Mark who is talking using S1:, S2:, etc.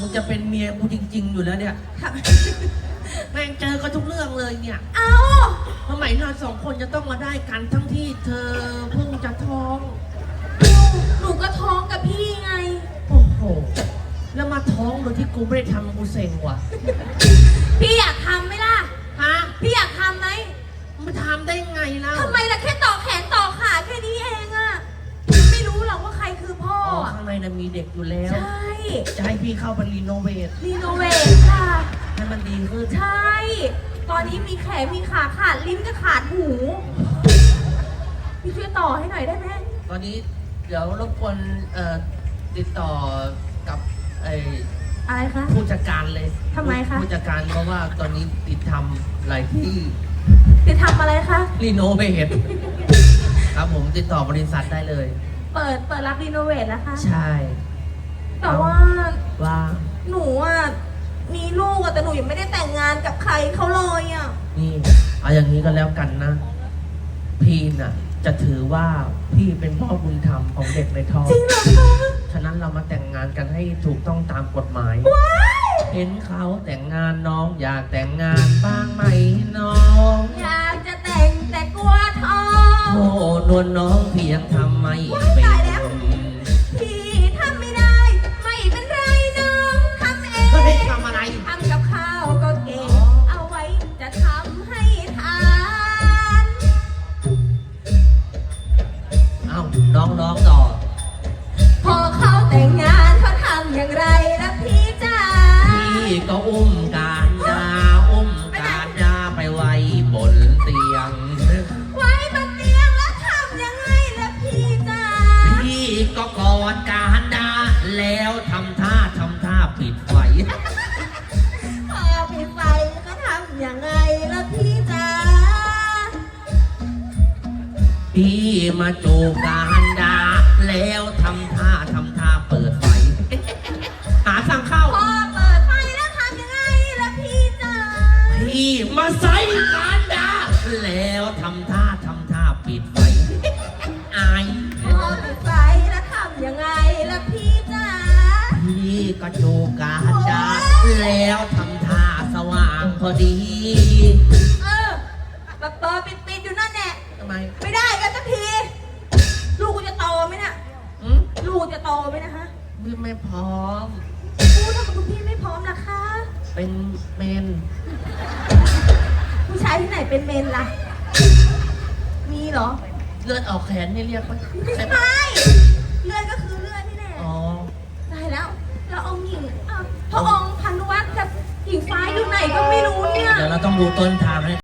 S1: มึงจะเป็นเมียกูจริง ๆ อยู่แล้วเนี่ย แม่งเจอกันทุกเรื่องเลยเนี่ย
S2: เอา
S1: ทำไมเราสองคนจะต้องมาได้กันทั้งที่เธอเพิ่งจะท้อง
S2: หนูก็ท้องกับพี่ไง
S1: โอ้โห แล้วมาท้องโดยที่กูไม่ได้ทำกูเซ็งว่ะ
S2: พี่อยากทำไหมล่ะ
S1: ฮะ
S2: พี่อยากทำไหม
S1: มาทำได้ไงเล่า
S2: ทำไมล่ะแค่ต่อแขนต่อขาแค่นี้เองอะไม่รู้หรอกว่าใครคือพ่อ
S1: อ๋อ
S2: อะ
S1: ข้างในน่ะมีเด็กอยู่แล้ว
S2: ใช่
S1: จะให้พี่เข้าไปรีโนเวท
S2: รีโนเวทค่ะ
S1: ให้มันดีขึ้น
S2: ใช่ ตอนนี้มีแขนมีขาขาดลิ้นก็ขาดหู พี่ช่วยต่อให้หน่อยได้ไหม
S1: ตอนนี้เดี๋ยวรบกวนเอ่อติดต่อกับไอ้
S2: อะไรคะ
S1: ผู้จัดการเลย
S2: ทำไมคะ
S1: ผู้จัดการเพราะว่าตอนนี้ติดทำหลายที่
S2: จะทำอะไรคะ
S1: รีโนเวทครับผมติดต่อบริษัทได้เลย
S2: เปิดเปิดรับรีโนเวทแล้วคะ
S1: ใช่
S2: แต่ว่า
S1: ว่า
S2: หนูอะมีลูกอะแต่หนูยังไม่ได้แต่งงานกับใครเขาเลยอะ
S1: นี่เอาอย่างนี้ก็แล้วกันนะ พี่น่ะ จะถือว่าพี่เป็นพ่อบุญธรรมของเด็กในท้อง
S2: จริงเหรอคะ
S1: ฉะนั้นเรามาแต่งงานกันให้ถูกต้องตามกฎหมาย
S2: ว้าย
S1: เห็นเขาแต่งงานน้องอยากแต่งงานบ้างไหมน้อง
S2: อยากจะแต่งแต่กลัวท้อง
S1: โอ้นวลน้องเพียงทำไม่
S2: ว้าย
S1: เป็
S2: ตาย
S1: น้องน้องต่อ
S2: พอเขาแต่งงานเขาทำอย่างไรล่ะพี่จ๋า
S1: พี่ก็อุ้มการดาอุ้มการดาไปไว้บนเตียง
S2: ไว้บนเตียงแล้วทำยังไงล่ะพี่จ๋า
S1: พี่ก็กอดการดาแล้วทำท่าทำท่าปิดไฟ
S2: พอปิดไฟก็ทำยังไงล่ะพี่จ๋า
S1: พี่มาจูบการดา แล้วทำท่าทำท่าเปิดไฟ หาสั่งเข้า
S2: พอเปิดไฟแล้วทำยังไงล่ะพี่จ๋า
S1: พี่มาใส่การดาแล้วทำท่าทำท่าปิดไฟอาย
S2: พอปิดไฟแล้วทำยังไงล่ะพี่จ๋า
S1: พี่ก็จูบการดาแล้วทำท่าสว่างพอดี
S2: เออแบบเปิดปิดปิดอยู่นั่นแหละ
S1: ทำไม
S2: ไม่ได้กันสักที ลูกกูจะโตไหมเนี่ย
S1: อืม
S2: ลูกจะโตไหมนะฮะ
S1: พี่ไม่พร้อม
S2: พูดถ้าคุณพี่ไม่พร้อมล่ะคะ
S1: เป็นเมน
S2: ผู้ชายที่ไหนเป็นเมนล่ะ มีเหรอ
S1: เลือดออกแขนนี่เรียกว่า
S2: ไม่
S1: ใช่
S2: ใช่
S1: ไหม
S2: เลือดก็คือเลือดที่แน่
S1: อ๋อ
S2: ตายแล้วแล้วองค์หญิงอ้าวพระองค์พันวัตกับหญิงฟ้าอยู่ไหนก็ไม่รู้เนี่ย
S1: เดี๋ยวเราต้องดูต้นทางให้